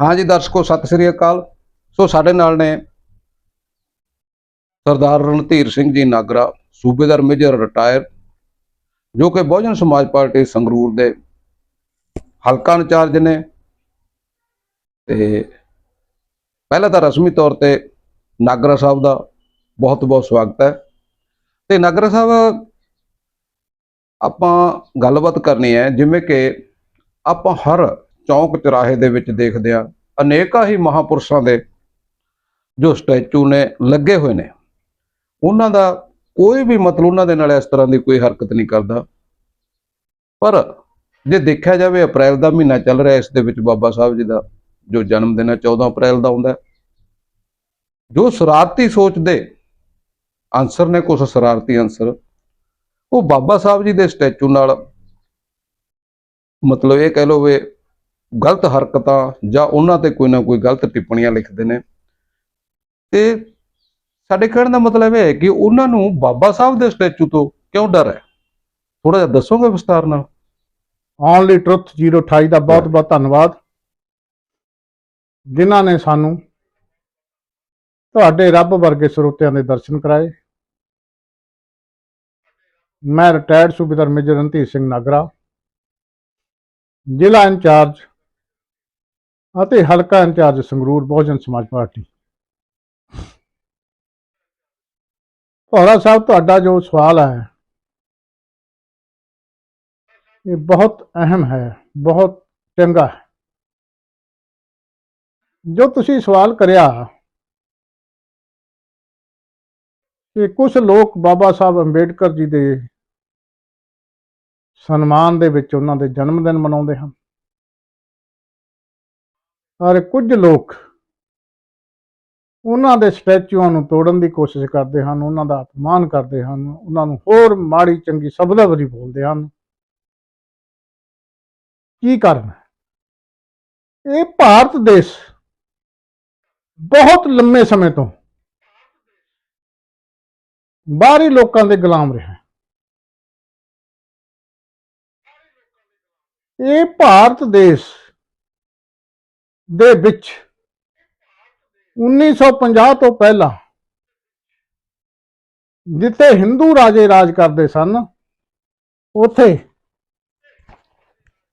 ਹਾਂਜੀ, ਦਰਸ਼ਕੋ, ਸਤਿ ਸ੍ਰੀ ਅਕਾਲ। ਸੋ ਸਾਡੇ ਨਾਲ ਨੇ ਸਰਦਾਰ ਰਣਧੀਰ ਸਿੰਘ ਜੀ ਨਾਗਰਾ, ਸੂਬੇਦਾਰ ਮੇਜਰ ਰਿਟਾਇਰ, ਜੋ ਕਿ ਬਹੁਜਨ ਸਮਾਜ ਪਾਰਟੀ ਸੰਗਰੂਰ ਦੇ ਹਲਕਾ ਇੰਚਾਰਜ ਨੇ। ਤੇ ਪਹਿਲਾਂ ਤਾਂ ਰਸਮੀ ਤੌਰ ਤੇ ਨਾਗਰਾ ਸਾਹਿਬ ਦਾ ਬਹੁਤ ਬਹੁਤ ਸਵਾਗਤ ਹੈ। ਤੇ ਨਾਗਰਾ ਸਾਹਿਬ, ਆਪਾਂ ਗੱਲਬਾਤ ਕਰਨੀ ਹੈ, ਜਿਵੇਂ ਕਿ ਆਪਾਂ ਹਰ ਚੌਂਕ ਚਰਾਹੇ ਦੇ ਵਿੱਚ ਦੇਖਦੇ ਆ ਅਨੇਕਾਂ ਹੀ ਮਹਾਪੁਰਸ਼ਾਂ ਦੇ ਜੋ ਸਟੈਚੂ ਨੇ ਲੱਗੇ ਹੋਏ ਨੇ। ਉਹਨਾਂ ਦਾ ਕੋਈ ਵੀ ਮਤਲਬ ਉਹਨਾਂ ਦੇ ਨਾਲ ਇਸ ਤਰ੍ਹਾਂ ਦੀ ਕੋਈ ਹਰਕਤ ਨਹੀਂ ਕਰਦਾ। ਪਰ ਜੇ ਦੇਖਿਆ ਜਾਵੇ, ਅਪ੍ਰੈਲ ਦਾ ਮਹੀਨਾ ਚੱਲ ਰਿਹਾ, ਇਸ ਦੇ ਵਿੱਚ ਬਾਬਾ ਸਾਹਿਬ ਜੀ ਦਾ ਜੋ ਜਨਮ ਦਿਨ ਹੈ 14 ਅਪ੍ਰੈਲ ਦਾ ਹੁੰਦਾ ਜੋ ਸ਼ਰਾਰਤੀ ਸੋਚ ਦੇ ਆਨਸਰ ਨੇ ਕੁਝ ਸ਼ਰਾਰਤੀ ਆਨਸਰ ਉਹ ਬਾਬਾ ਸਾਹਿਬ ਜੀ ਦੇ ਸਟੈਚੂ ਨਾਲ ਮਤਲਬ ਇਹ ਕਹਿ ਲਓ ਵੀ ਗਲਤ ਹਰਕਤਾਂ ਜਾਂ ਉਹਨਾਂ ਤੇ ਕੋਈ ਨਾ ਕੋਈ ਗਲਤ ਟਿੱਪਣੀਆਂ ਲਿਖਦੇ ਨੇ। ਤੇ ਸਾਡੇ ਕਹਿਣ ਦਾ ਮਤਲਬ ਇਹ ਹੈ ਕਿ ਉਹਨਾਂ ਨੂੰ ਬਾਬਾ ਸਾਹਿਬ ਦੇ ਸਟੈਚੂ ਤੋਂ ਕਿਉਂ ਡਰ ਹੈ? ਥੋੜਾ ਜਿਹਾ ਦੱਸੋਗੇ ਵਿਸਤਾਰ ਨਾਲ? ਓਨਲੀ ਟਰੁੱਥ 028 ਦਾ ਬਹੁਤ ਬਹੁਤ ਧੰਨਵਾਦ। ਜਿਨ੍ਹਾਂ ਨੇ ਸਾਨੂੰ ਤੁਹਾਡੇ ਰੱਬ ਵਰਗੇ ਸਰੋਤਿਆਂ ਦੇ ਦਰਸ਼ਨ ਕਰਾਏ। ਮੈਂ ਰਿਟਾਇਰਡ ਸੂਬੇਦਾਰ ਮੇਜਰ ਰਣਧੀਰ ਸਿੰਘ ਨਾਗਰਾ ਜ਼ਿਲ੍ਹਾ ਇੰਚਾਰਜ ਅਤੇ ਹਲਕਾ ਇੰਚਾਰਜ ਸੰਗਰੂਰ ਬਹੁਜਨ ਸਮਾਜ ਪਾਰਟੀ। ਭੌਰਾ ਸਾਹਿਬ, ਤੁਹਾਡਾ ਜੋ ਸਵਾਲ ਹੈ, ਇਹ ਬਹੁਤ ਅਹਿਮ ਹੈ, ਬਹੁਤ ਚੰਗਾ ਹੈ। ਜੋ ਤੁਸੀਂ ਸਵਾਲ ਕਰਿਆ ਕਿ ਕੁਝ ਲੋਕ ਬਾਬਾ ਸਾਹਿਬ ਅੰਬੇਡਕਰ ਜੀ ਦੇ ਸਨਮਾਨ ਦੇ ਵਿੱਚ ਉਹਨਾਂ ਦੇ ਜਨਮ ਦਿਨ ਮਨਾਉਂਦੇ ਹਨ। ਔਰ ਕੁਝ ਲੋਕ ਉਹਨਾਂ ਦੇ ਸਟੈਚੂਆਂ ਨੂੰ ਤੋੜਨ ਦੀ ਕੋਸ਼ਿਸ਼ ਕਰਦੇ ਹਨ, ਉਹਨਾਂ ਦਾ ਅਪਮਾਨ ਕਰਦੇ ਹਨ, ਉਹਨਾਂ ਨੂੰ ਹੋਰ ਮਾੜੀ ਚੰਗੀ ਸ਼ਬਦਾਵਲੀ ਬੋਲਦੇ ਹਨ। ਕੀ ਕਾਰਨ ਹੈ? ਇਹ ਭਾਰਤ ਦੇਸ਼ ਬਹੁਤ ਲੰਮੇ ਸਮੇਂ ਤੋਂ ਬਾਹਰੀ ਲੋਕਾਂ ਦੇ ਗੁਲਾਮ ਰਿਹਾ ਇਹ ਭਾਰਤ ਦੇਸ਼ ਦੇ ਵਿੱਚ 1950 ਤੋਂ ਪਹਿਲਾਂ ਜਿੱਥੇ ਹਿੰਦੂ ਰਾਜੇ ਰਾਜ ਕਰਦੇ ਸਨ, ਉਥੇ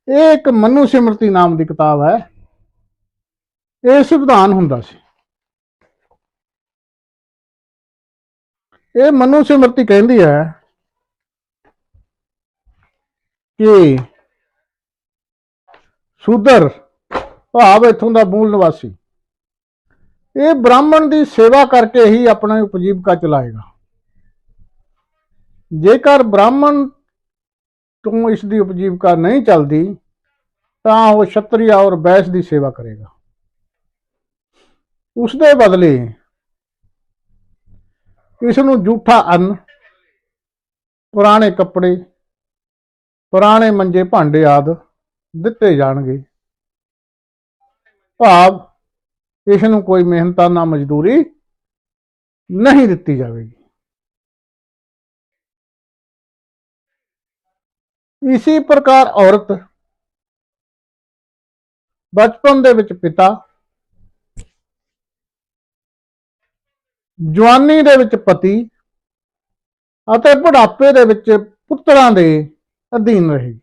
ਇਹ ਇੱਕ ਮਨੂ ਸਿਮਰਤੀ ਨਾਮ ਦੀ ਕਿਤਾਬ ਹੈ। ਇਹ ਸੰਵਿਧਾਨ ਹੁੰਦਾ ਸੀ। ਇਹ ਮਨੂ ਸਿਮਰਤੀ ਕਹਿੰਦੀ ਹੈ ਕਿ ਸ਼ੂਦਰ ਭਾਵ ਇਥੋਂ ਦਾ ਮੂਲ ਨਿਵਾਸੀ। ਇਹ ਬ੍ਰਾਹਮਣ ਦੀ ਸੇਵਾ ਕਰਕੇ ਹੀ ਆਪਣਾ ਉਪਜੀਵਕਾ ਚਲਾਏਗਾ। ਜੇਕਰ ਬ੍ਰਾਹਮਣ ਤੋਂ ਇਸ ਦੀ ਉਪਜੀਵਕਾ ਨਹੀਂ ਚੱਲਦੀ, ਤਾਂ ਉਹ ਛਤਰੀਆ ਔਰ ਬੈਸ ਦੀ ਸੇਵਾ ਕਰੇਗਾ। ਉਸ ਦੇ ਬਦਲੇ ਇਸ ਨੂੰ ਝੂਠਾ ਅੰਨ, ਪੁਰਾਣੇ ਕੱਪੜੇ, ਪੁਰਾਣੇ ਮੰਜੇ ਭਾਂਡੇ ਆਦ ਦਿੱਤੇ ਜਾਣਗੇ। ਭਾਵ ਇਸ ਨੂੰ ਕੋਈ ਮਿਹਨਤਾਂ ਮਿਹਨਤਾਨਾ ਮਜ਼ਦੂਰੀ ਨਹੀਂ ਦਿੱਤੀ ਜਾਵੇਗੀ। ਇਸੇ ਪ੍ਰਕਾਰ ਔਰਤ ਬਚਪਨ ਦੇ ਵਿੱਚ ਪਿਤਾ, ਜਵਾਨੀ ਦੇ ਵਿੱਚ ਪਤੀ ਅਤੇ ਬੁਢਾਪੇ ਦੇ ਵਿੱਚ ਪੁੱਤਰਾਂ ਦੇ ਅਧੀਨ ਰਹੇਗੀ।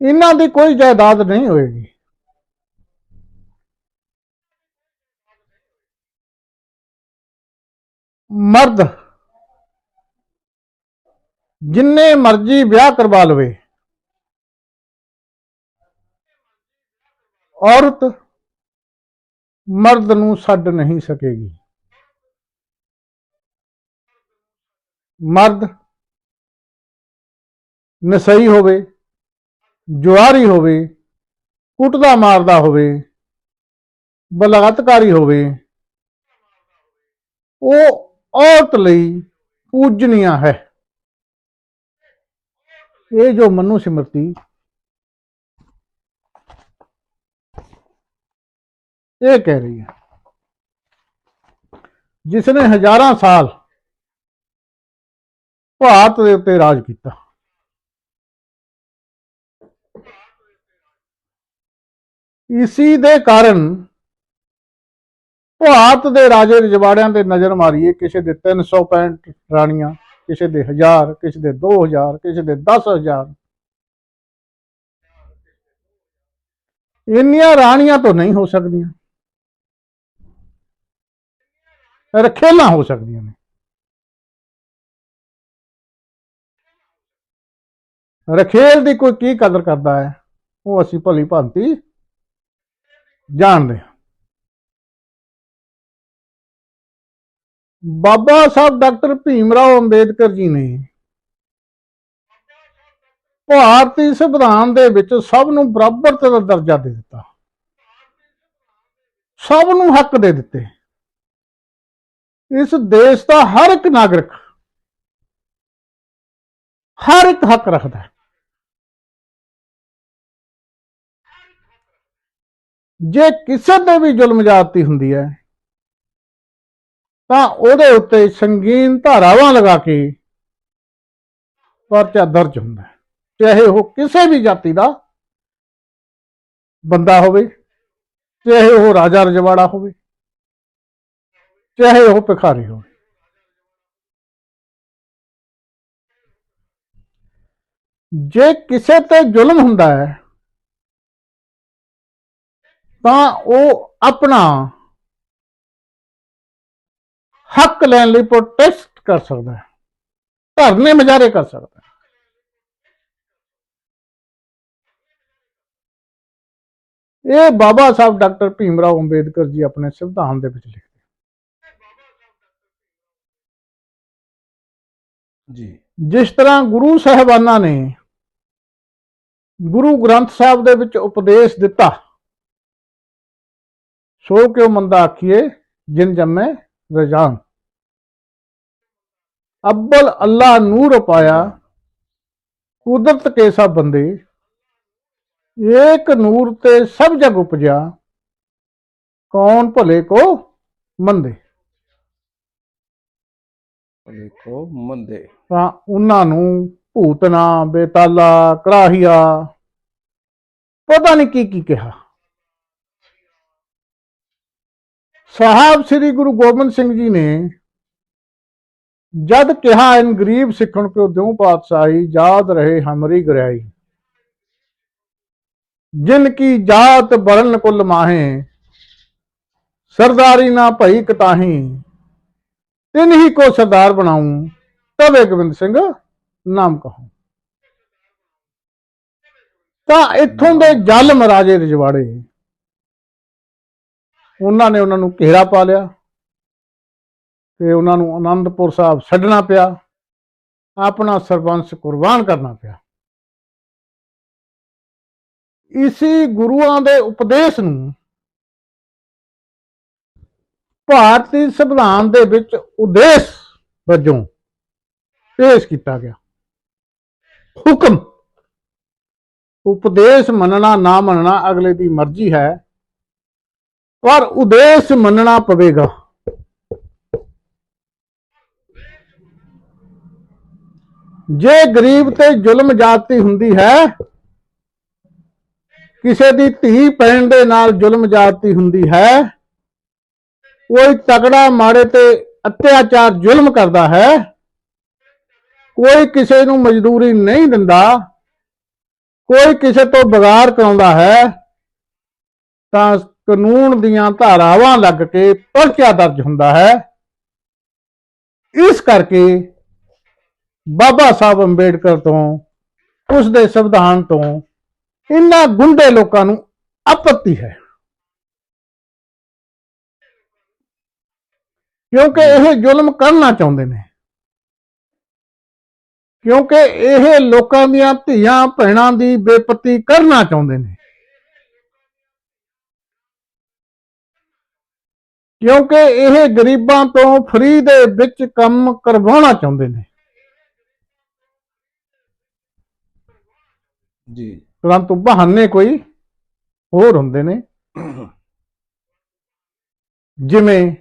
ਇਹਨਾਂ ਦੀ ਕੋਈ ਜਾਇਦਾਦ ਨਹੀਂ ਹੋਏਗੀ। ਮਰਦ ਜਿੰਨੇ ਮਰਜ਼ੀ ਵਿਆਹ ਕਰਵਾ ਲਵੇ, ਔਰਤ ਮਰਦ ਨੂੰ ਛੱਡ ਨਹੀਂ ਸਕੇਗੀ। ਮਰਦ ਨਸਈ ਹੋਵੇ, ਜੁਆਰੀ ਹੋਵੇ, ਕੁੱਟਦਾ ਮਾਰਦਾ ਹੋਵੇ, ਬਲਾਤਕਾਰੀ ਹੋਵੇ, ਉਹ ਔਰਤ ਲਈ ਪੂਜਨੀਆ ਹੈ। ਇਹ ਜੋ ਮਨੂ ਸਿਮਰਤੀ, ਇਹ ਕਹਿ ਰਹੀ ਹੈ ਜਿਸ ਨੇ ਹਜ਼ਾਰਾਂ ਸਾਲ ਭਾਰਤ ਦੇ ਉੱਤੇ ਰਾਜ ਕੀਤਾ। ਇਸੀ ਦੇ ਕਾਰਨ ਭਾਰਤ ਦੇ ਰਾਜੇ ਰਜਵਾੜਿਆਂ ਤੇ ਨਜ਼ਰ ਮਾਰੀਏ। ਕਿਸੇ ਦੇ 365 ਰਾਣੀਆਂ, ਕਿਸੇ ਦੇ 1000 ਕਿਸੇ ਦੇ 2000 ਕਿਸੇ ਦੇ 10000 ਇੰਨੀਆਂ ਰਾਣੀਆਂ ਤੋਂ ਨਹੀਂ ਹੋ ਸਕਦੀਆਂ। ਰਖੇਲਾਂ ਹੋ ਸਕਦੀਆਂ ਨੇ। ਰਖੇਲ ਦੀ ਕੋਈ ਕੀ ਕਦਰ ਕਰਦਾ ਹੈ, ਉਹ ਅਸੀਂ ਭਲੀ ਭਾਂਤੀ ਜਾਣਦੇ ਹਾਂ। ਬਾਬਾ ਸਾਹਿਬ ਡਾਕਟਰ ਭੀਮ ਰਾਓ ਅੰਬੇਦਕਰ ਜੀ ਨੇ ਭਾਰਤੀ ਸੰਵਿਧਾਨ ਦੇ ਵਿੱਚ ਸਭ ਨੂੰ ਬਰਾਬਰ ਦਾ ਦਰਜਾ ਦੇ ਦਿੱਤਾ। ਸਭ ਨੂੰ ਹੱਕ ਦੇ ਦਿੱਤੇ। ਇਸ ਦੇਸ਼ ਦਾ ਹਰ ਇੱਕ ਨਾਗਰਿਕ, ਹਰ ਇੱਕ ਹੱਕ ਰੱਖਦਾ ਹੈ। ਜੇ ਕਿਸੇ ਤੇ ਵੀ ਜ਼ੁਲਮ ਜਾਤੀ ਹੁੰਦੀ ਹੈ ਤਾਂ ਉਹਦੇ ਉੱਤੇ ਸੰਗੀਨ ਧਾਰਾਵਾਂ ਲਗਾ ਕੇ ਪਰਚਾ ਦਰਜ ਹੁੰਦਾ ਹੈ। ਚਾਹੇ ਉਹ ਕਿਸੇ ਵੀ ਜਾਤੀ ਦਾ ਬੰਦਾ ਹੋਵੇ, ਚਾਹੇ ਉਹ ਰਾਜਾ ਰਜਵਾੜਾ ਹੋਵੇ, ਚਾਹੇ ਉਹ ਭਿਖਾਰੀ ਹੋਵੇ। ਜੇ ਕਿਸੇ ਤੇ ਜ਼ੁਲਮ ਹੁੰਦਾ ਹੈ, ਤਾਂ ਉਹ ਆਪਣਾ ਹੱਕ ਲੈਣ ਲਈ ਪ੍ਰੋਟੈਸਟ ਕਰ ਸਕਦਾ ਹੈ। ਧਰਨੇ ਮੁਜ਼ਾਹਰੇ ਕਰ ਸਕਦਾ ਹੈ। ਇਹ ਬਾਬਾ ਸਾਹਿਬ ਡਾਕਟਰ ਭੀਮ ਰਾਓ ਅੰਬੇਦਕਰ ਜੀ ਆਪਣੇ ਸੰਵਿਧਾਨ ਦੇ ਵਿੱਚ ਲਿਖਦੇ ਜੀ। ਜਿਸ ਤਰ੍ਹਾਂ ਗੁਰੂ ਸਾਹਿਬਾਨਾਂ ਨੇ ਗੁਰੂ ਗ੍ਰੰਥ ਸਾਹਿਬ ਦੇ ਵਿੱਚ ਉਪਦੇਸ਼ ਦਿੱਤਾ ਸੋ ਕਿਉ ਮੰਦਾ ਆਖੀਏ ਜਿਨ ਜੰਮੇ ਰਜਾਨ। ਅੱਬਲ ਅੱਲਾ ਨੂਰ ਪਾਇਆ ਕੁਦਰਤ ਕੇ ਸਭ ਬੰਦੇ ਏਕ ਨੂਰ ਤੇ ਸਭ ਜਗ ਉਪਜਿਆ ਕੌਣ ਭਲੇ ਕੋ ਮੰਦੇ? ਦੇਖੋ ਮੰਦੇ। ਤਾਂ ਉਹਨਾਂ ਨੂੰ ਭੂਤਨਾ ਬੇਤਾਲਾ ਕਰਾਹੀਆ ਪਤਾ ਨਹੀਂ ਕੀ ਕੀ ਕਿਹਾ। ਸਾਹਿਬ ਸ੍ਰੀ ਗੁਰੂ ਗੋਬਿੰਦ ਸਿੰਘ ਜੀ ਨੇ ਜਦ ਕਿਹਾ ਇਨ ਗਰੀਬ ਸਿੱਖਣ ਕੋ ਦਿਉ ਪਾਤਸ਼ਾਹੀ? ਯਾਦ ਰਹੇ ਹਮਰੀ ਗਰਿਆਈ। ਜਿਨ ਕੀ ਜਾਤ ਬਰਨ ਕੁਲ ਮਾਹੇ ਸਰਦਾਰੀ ਨਾ ਭਈ ਕਤਾਹੀ। ਤਿਨ ਹੀ ਕੋ ਸਰਦਾਰ ਬਣਾਉ ਤਵੇ ਗੋਬਿੰਦ ਸਿੰਘ ਨਾਮ ਕਹੋ। ਤਾਂ ਇੱਥੋਂ ਦੇ ਜਲ ਮਹਾਰਾਜੇ ਰਜਵਾੜੇ ਉਹਨਾਂ ਨੇ ਉਹਨਾਂ ਨੂੰ ਘੇਰਾ ਪਾ ਲਿਆ ਤੇ ਉਹਨਾਂ ਨੂੰ ਆਨੰਦਪੁਰ ਸਾਹਿਬ ਛੱਡਣਾ ਪਿਆ, ਆਪਣਾ ਸਰਬੰਸ ਕੁਰਬਾਨ ਕਰਨਾ ਪਿਆ। ਇਸੇ ਗੁਰੂਆਂ ਦੇ ਉਪਦੇਸ਼ ਨੂੰ ਭਾਰਤੀ ਸੰਵਿਧਾਨ ਦੇ ਵਿੱਚ ਉਦੇਸ਼ ਵਜੋਂ ਪੇਸ਼ ਕੀਤਾ ਗਿਆ। ਹੁਕਮ, ਉਪਦੇਸ਼ ਮੰਨਣਾ ਨਾ ਮੰਨਣਾ ਅਗਲੇ ਦੀ ਮਰਜ਼ੀ ਹੈ। ਪਰ ਉਦੇਸ਼ ਮੰਨਣਾ ਪਵੇਗਾ। ਜੇ ਗਰੀਬ ਤੇ ਜ਼ੁਲਮ ਜਾਤੀ ਹੁੰਦੀ ਹੈ, ਕਿਸੇ ਦੀ ਧੀ ਪੈਣ ਦੇ ਨਾਲ ਜ਼ੁਲਮ ਜਾਤੀ ਹੁੰਦੀ ਹੈ, ਕੋਈ ਤਕੜਾ ਮਾੜੇ ਤੇ ਅਤਿਆਚਾਰ ਜ਼ੁਲਮ ਕਰਦਾ ਹੈ, ਕੋਈ ਕਿਸੇ ਨੂੰ ਮਜ਼ਦੂਰੀ ਨਹੀਂ ਦਿੰਦਾ, ਕੋਈ ਕਿਸੇ ਤੋਂ ਬਗਾਰ ਕਰਾਉਂਦਾ ਹੈ, ਤਾਂ ਕਾਨੂੰਨ ਦੀਆਂ ਧਾਰਾਵਾਂ ਲੱਗ ਕੇ ਪਰਚਾ ਦਰਜ ਹੁੰਦਾ ਹੈ। ਇਸ ਕਰਕੇ ਬਾਬਾ ਸਾਹਿਬ ਅੰਬੇਡਕਰ ਤੋਂ, ਉਸ ਦੇ ਸੰਵਿਧਾਨ ਤੋਂ ਇਹਨਾਂ ਗੁੰਡੇ ਲੋਕਾਂ ਨੂੰ ਆਪੱਤੀ ਹੈ। ਕਿਉਂਕਿ ਇਹ ਜ਼ੁਲਮ ਕਰਨਾ ਚਾਹੁੰਦੇ ਨੇ। ਕਿਉਂਕਿ ਇਹ ਲੋਕਾਂ ਦੀਆਂ ਧੀਆਂ ਭੈਣਾਂ ਦੀ ਬੇਪਤੀ ਕਰਨਾ ਚਾਹੁੰਦੇ ਨੇ। ਕਿਉਂਕਿ ਇਹ ਗਰੀਬਾਂ ਤੋਂ ਫ੍ਰੀ ਦੇ ਵਿੱਚ ਕੰਮ ਕਰਵਾਉਣਾ ਚਾਹੁੰਦੇ ਨੇ। ਜੀ। ਪਰੰਤੂ ਬਹਾਨੇ ਕੋਈ ਹੋਰ ਹੁੰਦੇ ਨੇ। ਜਿਵੇਂ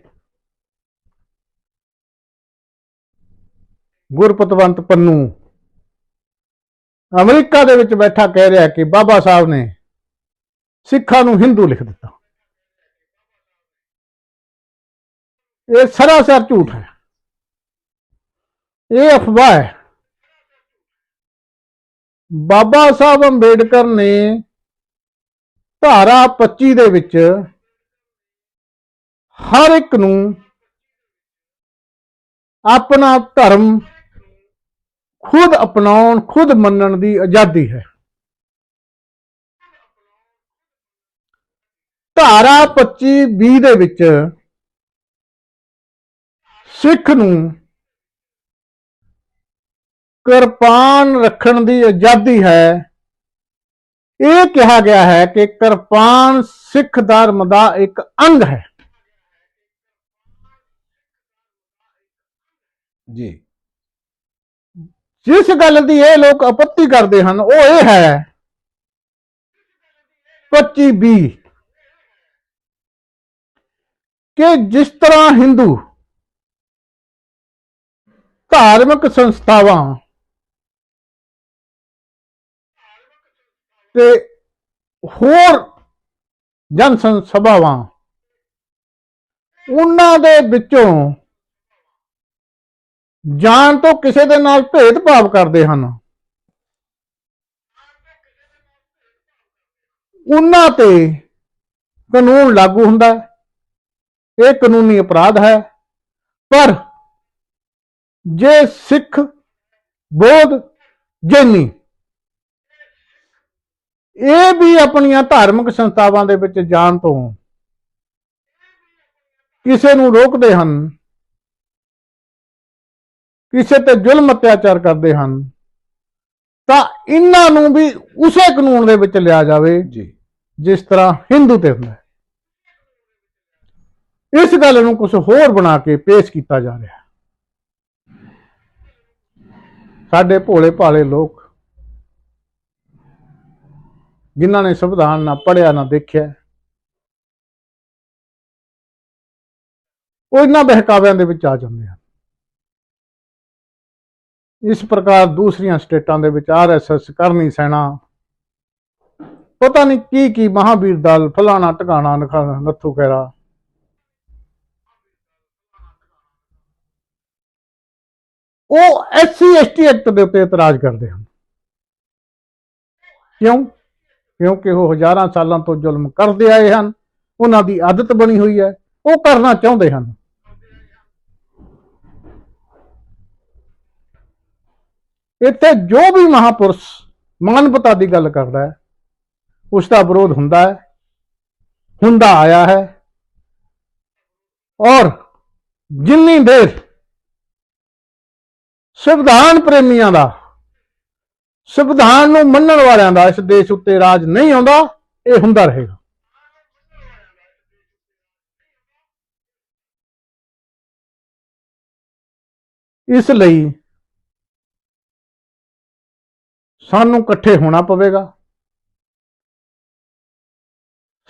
ਗੁਰਪਤਵੰਤ ਪੰਨੂ ਅਮਰੀਕਾ ਦੇ ਵਿੱਚ ਬੈਠਾ ਕਹਿ ਰਿਹਾ ਕਿ ਬਾਬਾ ਸਾਹਿਬ ਨੇ ਸਿੱਖਾਂ ਨੂੰ ਹਿੰਦੂ ਲਿਖ ਦਿੱਤਾ। ਇਹ ਸਰਾਸਰ ਝੂਠ ਹੈ। ਇਹ ਅਫਵਾਹ ਹੈ। ਬਾਬਾ ਸਾਹਿਬ ਅੰਬੇਡਕਰ ਨੇ ਧਾਰਾ 25 ਦੇ ਵਿੱਚ ਹਰ ਇੱਕ ਨੂੰ ਆਪਣਾ ਧਰਮ ਖੁਦ ਅਪਣਾਉਣ, ਖੁਦ ਮੰਨਣ ਦੀ ਆਜ਼ਾਦੀ ਹੈ। ਧਾਰਾ 25 20 ਦੇ ਵਿੱਚ ਸਿੱਖ ਨੂੰ ਕਿਰਪਾਨ ਰੱਖਣ ਦੀ ਆਜ਼ਾਦੀ ਹੈ। ਇਹ ਕਿਹਾ ਗਿਆ ਹੈ ਕਿ ਕਿਰਪਾਨ ਸਿੱਖ ਧਰਮ ਦਾ ਇੱਕ ਅੰਗ ਹੈ। ਜੀ। ਜਿਸ ਗੱਲ ਦੀ ਇਹ ਲੋਕ ਆਪੱਤੀ ਕਰਦੇ ਹਨ ਉਹ ਇਹ ਹੈ 25 20 ਕਿ ਜਿਸ ਤਰ੍ਹਾਂ ਹਿੰਦੂ ਧਾਰਮਿਕ ਸੰਸਥਾਵਾਂ ਤੇ ਹੋਰ ਜਨ ਸਭਾਵਾਂ ਉਹਨਾਂ ਦੇ ਵਿੱਚੋਂ ਜਾਣ ਤੋਂ ਕਿਸੇ ਦੇ ਨਾਲ ਭੇਦਭਾਵ ਕਰਦੇ ਹਨ। ਉਹਨਾਂ ਤੇ ਕਾਨੂੰਨ ਲਾਗੂ ਹੁੰਦਾ ਇਹ ਕਾਨੂੰਨੀ ਅਪਰਾਧ ਹੈ। ਪਰ ਜੇ ਸਿੱਖ ਬੋਧ ਜੈਨੀ। ਇਹ ਵੀ ਆਪਣੀਆਂ ਧਾਰਮਿਕ ਸੰਸਥਾਵਾਂ ਦੇ ਵਿੱਚ ਜਾਣ ਤੋਂ ਕਿਸੇ ਨੂੰ ਰੋਕਦੇ ਹਨ ਕਿਸੇ ਤੇ ਜ਼ੁਲਮ ਅਤਿਆਚਾਰ ਕਰਦੇ ਹਨ ਤਾਂ ਇਹਨਾਂ ਨੂੰ ਵੀ ਉਸੇ ਕਾਨੂੰਨ ਦੇ ਵਿੱਚ ਲਿਆ ਜਾਵੇ ਜੀ। ਜਿਸ ਤਰ੍ਹਾਂ ਹਿੰਦੂ ਤੇ ਹੁੰਦਾ ਇਸ ਗੱਲ ਨੂੰ ਕੁਝ ਹੋਰ ਬਣਾ ਕੇ ਪੇਸ਼ ਕੀਤਾ ਜਾ ਰਿਹਾ ਹੈ। ਸਾਡੇ ਭੋਲੇ ਭਾਲੇ ਲੋਕ ਜਿਨ੍ਹਾਂ ਨੇ ਸੰਵਿਧਾਨ ਨਾ ਪੜਿਆ ਨਾ ਦੇਖਿਆ, ਉਹ ਇਹਨਾਂ ਬਹਿਕਾਵਿਆਂ ਦੇ ਵਿੱਚ ਆ ਜਾਂਦੇ ਹਨ। ਇਸ ਪ੍ਰਕਾਰ ਦੂਸਰੀਆਂ ਸਟੇਟਾਂ ਦੇ ਵਿੱਚ ਆਰਐਸਐਸ ਕਰਨੀ ਸੈਨਾ ਪਤਾ ਨਹੀਂ ਕੀ ਕੀ ਮਹਾਵੀਰ ਦਲ ਫਲਾਣਾ, ਟਿਕਾਣਾ ਨੱਥੂ ਖੈਰਾ ਉਹ ਐਸਸੀ ਐਸਟੀ ਐਕਟ ਦੇ ਉੱਤੇ ਇਤਰਾਜ਼ ਕਰਦੇ ਹਨ। ਕਿਉਂ? ਕਿਉਂਕਿ ਉਹ ਹਜ਼ਾਰਾਂ ਸਾਲਾਂ ਤੋਂ ਜ਼ੁਲਮ ਕਰਦੇ ਆਏ ਹਨ, ਉਹਨਾਂ ਦੀ ਆਦਤ ਬਣੀ ਹੋਈ ਹੈ, ਉਹ ਕਰਨਾ ਚਾਹੁੰਦੇ ਹਨ। ਇੱਥੇ ਜੋ ਵੀ ਮਹਾਪੁਰਸ਼ ਮਾਨਵਤਾ ਦੀ ਗੱਲ ਕਰਦਾ ਹੈ, ਉਸ ਦਾ ਵਿਰੋਧ ਹੁੰਦਾ ਹੈ, ਹੁੰਦਾ ਆਇਆ ਹੈ। ਔਰ ਜਿੰਨੀ ਦੇਰ ਸੰਵਿਧਾਨ ਪ੍ਰੇਮੀਆਂ ਦਾ, ਸੰਵਿਧਾਨ ਨੂੰ ਮੰਨਣ ਵਾਲਿਆਂ ਦਾ ਇਸ ਦੇਸ਼ ਉੱਤੇ ਰਾਜ ਨਹੀਂ ਆਉਂਦਾ, ਇਹ ਹੁੰਦਾ ਰਹੇਗਾ। ਇਸ ਲਈ ਸਾਨੂੰ ਇਕੱਠੇ ਹੋਣਾ ਪਵੇਗਾ।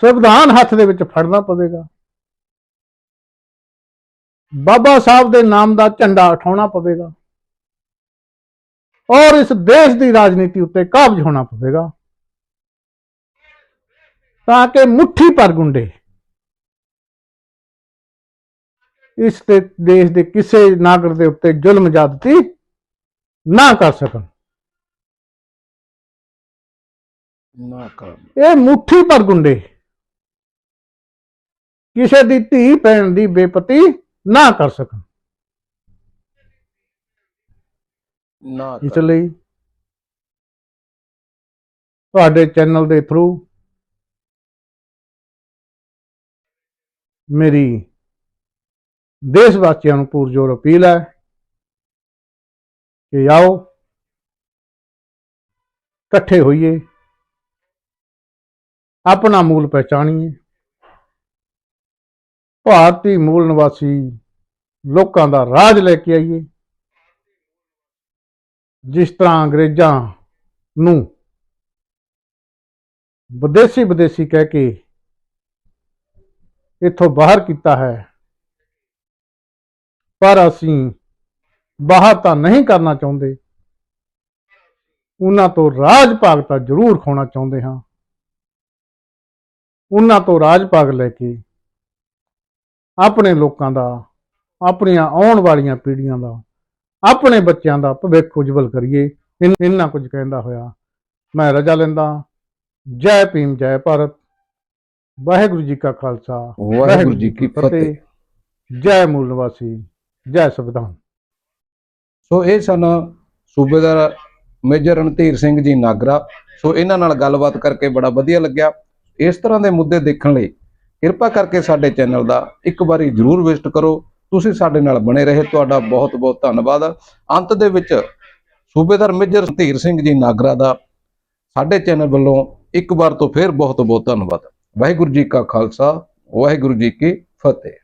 ਸੰਵਿਧਾਨ ਹੱਥ ਦੇ ਵਿੱਚ ਫੜਨਾ ਪਵੇਗਾ। ਬਾਬਾ ਸਾਹਿਬ ਦੇ ਨਾਮ ਦਾ ਝੰਡਾ ਉਠਾਉਣਾ ਪਵੇਗਾ। ਔਰ ਇਸ ਦੇਸ਼ ਦੀ ਰਾਜਨੀਤੀ ਉੱਤੇ ਕਾਬਜ ਹੋਣਾ ਪਵੇਗਾ। ਤਾਂ ਕਿ ਮੁੱਠੀ ਪਰ ਗੁੰਡੇ ਇਸ ਤੇ ਦੇਸ਼ ਦੇ ਕਿਸੇ ਨਾਗਰਿਕ ਦੇ ਉੱਤੇ ਜ਼ੁਲਮ ਜ਼ਿਆਦਤੀ ਨਾ ਕਰ ਸਕਣ। ਨਾ ਕਰ। ਇਹ ਮੁੱਠੀ ਪਰ ਗੁੰਡੇ ਕਿਸੇ ਦੀ ਧੀ ਭੈਣ ਦੀ ਬੇਪਤੀ ਨਾ ਕਰ ਸਕਣ। ਨਾ ਇਸ ਲਈ ਤੁਹਾਡੇ ਚੈਨਲ ਦੇ ਥਰੂ ਮੇਰੀ ਦੇਸ਼ ਵਾਸੀਆਂ ਨੂੰ ਪੁਰਜੋਰ ਅਪੀਲ ਹੈ ਕਿ ਆਓ, ਇਕੱਠੇ ਹੋਈਏ, ਆਪਣਾ ਮੂਲ ਪਹਿਚਾਣੀਏ। ਭਾਰਤੀ ਮੂਲ ਨਿਵਾਸੀ ਲੋਕਾਂ ਦਾ ਰਾਜ ਲੈ ਕੇ ਆਈਏ। ਜਿਸ ਤਰ੍ਹਾਂ ਅੰਗਰੇਜ਼ਾਂ ਨੂੰ ਵਿਦੇਸ਼ੀ ਵਿਦੇਸ਼ੀ ਕਹਿ ਕੇ ਇੱਥੋਂ ਬਾਹਰ ਕੀਤਾ ਹੈ, ਪਰ ਅਸੀਂ ਬਾਹਰ ਤਾਂ ਨਹੀਂ ਕਰਨਾ ਚਾਹੁੰਦੇ। ਉਹਨਾਂ ਤੋਂ ਰਾਜ ਭਾਗ ਤਾਂ ਜ਼ਰੂਰ ਖੋਣਾ ਚਾਹੁੰਦੇ ਹਾਂ। ਉਹਨਾਂ ਤੋਂ ਰਾਜ ਭਾਗ ਲੈ ਕੇ ਆਪਣੇ ਲੋਕਾਂ ਦਾ, ਆਪਣੀਆਂ ਆਉਣ ਵਾਲੀਆਂ ਪੀੜ੍ਹੀਆਂ ਦਾ ਆਪਣੇ ਬੱਚਿਆਂ ਦਾ ਭਵਿੱਖ ਉਜਵਲ ਕਰੀਏ। ਇਨ- ਕੁਝ ਕਹਿੰਦਾ ਹੋਇਆ। ਮੈਂ ਰਜਾ ਲੈਂਦਾ। ਜੈ ਭੀਮ ਜੈ ਭਾਰਤ। ਵਾਹਿਗੁਰੂ ਜੀ ਕਾ ਖਾਲਸਾ। ਵਾਹਿਗੁਰੂ ਜੀ ਕੀ ਫਤਿਹ। ਜੈ ਮੂਲ ਨਿਵਾਸੀ ਜੈ ਸੰਵਿਧਾਨ। ਸੋ ਇਹ ਸਨ ਸੂਬੇਦਾਰ ਮੇਜਰ ਰਣਧੀਰ ਸਿੰਘ ਜੀ ਨਾਗਰਾ। ਸੋ ਇਹਨਾਂ ਨਾਲ ਗੱਲਬਾਤ ਕਰਕੇ ਬੜਾ ਵਧੀਆ ਲੱਗਿਆ। ਇਸ ਤਰ੍ਹਾਂ ਦੇ ਮੁੱਦੇ ਦੇਖਣ ਲਈ ਕਿਰਪਾ ਕਰਕੇ ਸਾਡੇ ਚੈਨਲ ਦਾ ਇੱਕ ਵਾਰੀ ਜਰੂਰ ਵਿਜ਼ਿਟ ਕਰੋ। ਤੁਸੀਂ ਸਾਡੇ ਨਾਲ ਬਣੇ ਰਹੇ, ਤੁਹਾਡਾ ਬਹੁਤ ਬਹੁਤ ਧੰਨਵਾਦ। ਅੰਤ ਦੇ ਵਿੱਚ ਸੂਬੇਦਾਰ ਮੇਜਰ ਰਣਧੀਰ ਸਿੰਘ ਜੀ ਨਾਗਰਾ ਦਾ ਸਾਡੇ ਚੈਨਲ ਵੱਲੋਂ ਇੱਕ ਵਾਰ ਤੋਂ ਫਿਰ ਬਹੁਤ ਬਹੁਤ ਧੰਨਵਾਦ। ਵਾਹਿਗੁਰੂ ਜੀ ਕਾ ਖਾਲਸਾ, ਵਾਹਿਗੁਰੂ ਜੀ ਕੀ ਫਤਿਹ।